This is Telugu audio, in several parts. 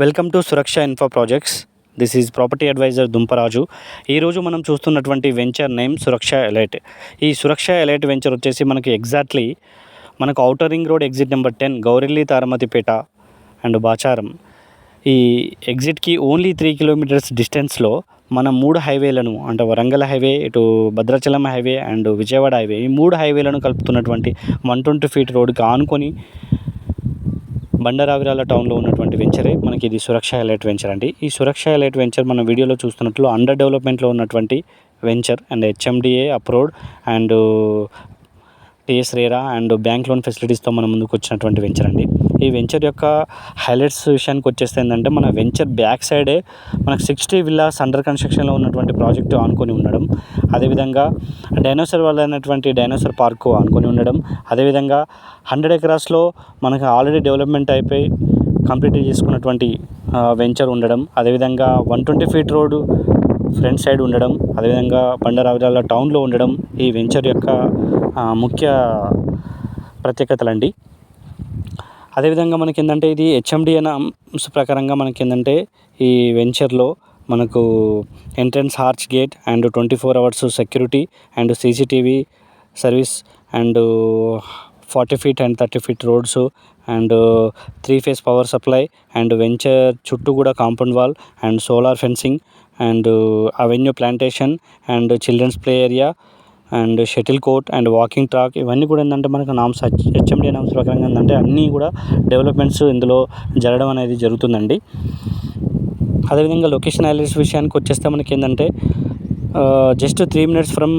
welcome to Suraksha Info Projects this is property advisor Dumparaju ఈరోజు మనం చూస్తున్నటువంటి వెంచర్ నేమ్ సురక్ష ఎలైట్ ఈ సురక్ష ఎలైట్ వెంచర్ వచ్చేసి మనకి ఎగ్జాక్ట్లీ మనకు outer ring road exit number ten Gowrelli Taramatipet and Bacharam ఈ ఎగ్జిట్కి ఓన్లీ త్రీ కిలోమీటర్స్ డిస్టెన్స్లో మన మూడు హైవేలను అంటే వరంగల్ హైవే ఇటు Bhadrachalam highway and Vijayawada highway ఈ మూడు హైవేలను కలుపుతున్నటువంటి వన్ ట్వంటీ ఫీట్ రోడ్కి ఆనుకొని బండరావిరాల టౌన్లో ఉన్నటువంటి వెంచరే మనకి ఇది సురక్ష ఎలైట్ వెంచర్ అండి ఈ సురక్ష ఎలైట్ వెంచర్ మనం వీడియోలో చూస్తున్నట్లు అండర్ డెవలప్మెంట్లో ఉన్నటువంటి venture and HMDA approved and TS RERA and bank loan ఫెసిలిటీస్తో మన ముందుకు వచ్చినటువంటి వెంచర్ అండి ఈ వెంచర్ యొక్క హైలైట్స్ విషయానికి వచ్చేస్తే ఏంటంటే మన వెంచర్ బ్యాక్ సైడే మనకు సిక్స్టీ విల్లాస్ అండర్ కన్స్ట్రక్షన్లో ఉన్నటువంటి ప్రాజెక్టు ఆనుకొని ఉండడం అదేవిధంగా డైనోసర్ వల్ల అయినటువంటి డైనోసర్ పార్కు ఆనుకొని ఉండడం అదేవిధంగా హండ్రెడ్ ఎకరాస్లో మనకు ఆల్రెడీ డెవలప్మెంట్ అయిపోయి కంప్లీట్ చేసుకున్నటువంటి వెంచర్ ఉండడం అదేవిధంగా one twenty feet road front side ఉండడం అదేవిధంగా బండరాజాల టౌన్లో ఉండడం ఈ వెంచర్ యొక్క ముఖ్య ప్రత్యేకతలండి అదేవిధంగా మనకి ఏంటంటే ఇది హెచ్ఎండి అనే అంశ ప్రకారంగా మనకి ఏంటంటే ఈ వెంచర్లో మనకు entrance arch gate and twenty four hours security and CCTV service and forty feet and thirty feet roads and three phase power supply and venture చుట్టూ కూడా compound wall and solar fencing and avenue plantation and children's play area and shuttle court and walking track ఇవన్నీ కూడా ఏంటంటే మనకు నామ్స్ హెచ్ఎండి నామ్స్ ప్రకారంగా ఏంటంటే అన్నీ కూడా డెవలప్మెంట్స్ ఇందులో జరగడం అనేది జరుగుతుందండి అదేవిధంగా లొకేషన్ అనాలిసిస్ విషయానికి వచ్చేస్తే మనకి ఏంటంటే just three minutes from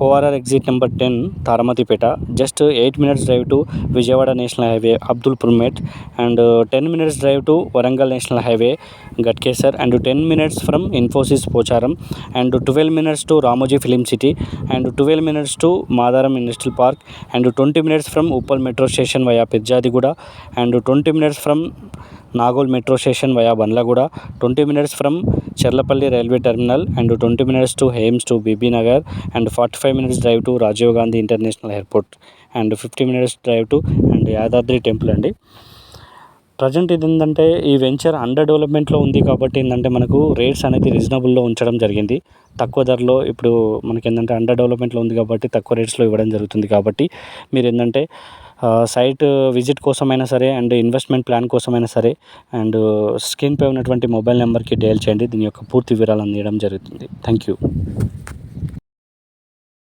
Povara exit number 10, Taramatipeta, just 8 minutes drive to Vijayawada National Highway, Abdulpur Met, and 10 minutes drive to Warangal National Highway, Ghatkesar, and 10 minutes from Infosys Pocharam, and 12 minutes to Ramoji Film City, and 12 minutes to Madaram Industrial Park, and 20 minutes from Uppal Metro Station via Pejadiguda, and 20 minutes from Nagol Metro Station via Banlaguda, 20 minutes from Cherlapalli railway terminal and twenty minutes to AIIMS to Bibinagar and forty five minutes drive to Rajiv Gandhi International Airport and fifty minutes drive to and Yadadri temple అండి ప్రజెంట్ ఇది ఏంటంటే ఈ వెంచర్ అండర్ డెవలప్మెంట్లో ఉంది కాబట్టి ఏంటంటే మనకు రేట్స్ అనేది రీజనబుల్లో ఉంచడం జరిగింది తక్కువ ధరలో ఇప్పుడు మనకి ఏంటంటే అండర్ డెవలప్మెంట్లో ఉంది కాబట్టి తక్కువ రేట్స్లో ఇవ్వడం జరుగుతుంది కాబట్టి మీరు ఏంటంటే సైట్ విజిట్ కోసమైనా సరే అండ్ ఇన్వెస్ట్మెంట్ ప్లాన్ కోసమైనా సరే అండ్ స్క్రీన్పై ఉన్నటువంటి మొబైల్ నెంబర్కి డయల్ చేయండి దీని యొక్క పూర్తి వివరాలు అందించడం జరుగుతుంది థ్యాంక్ యూ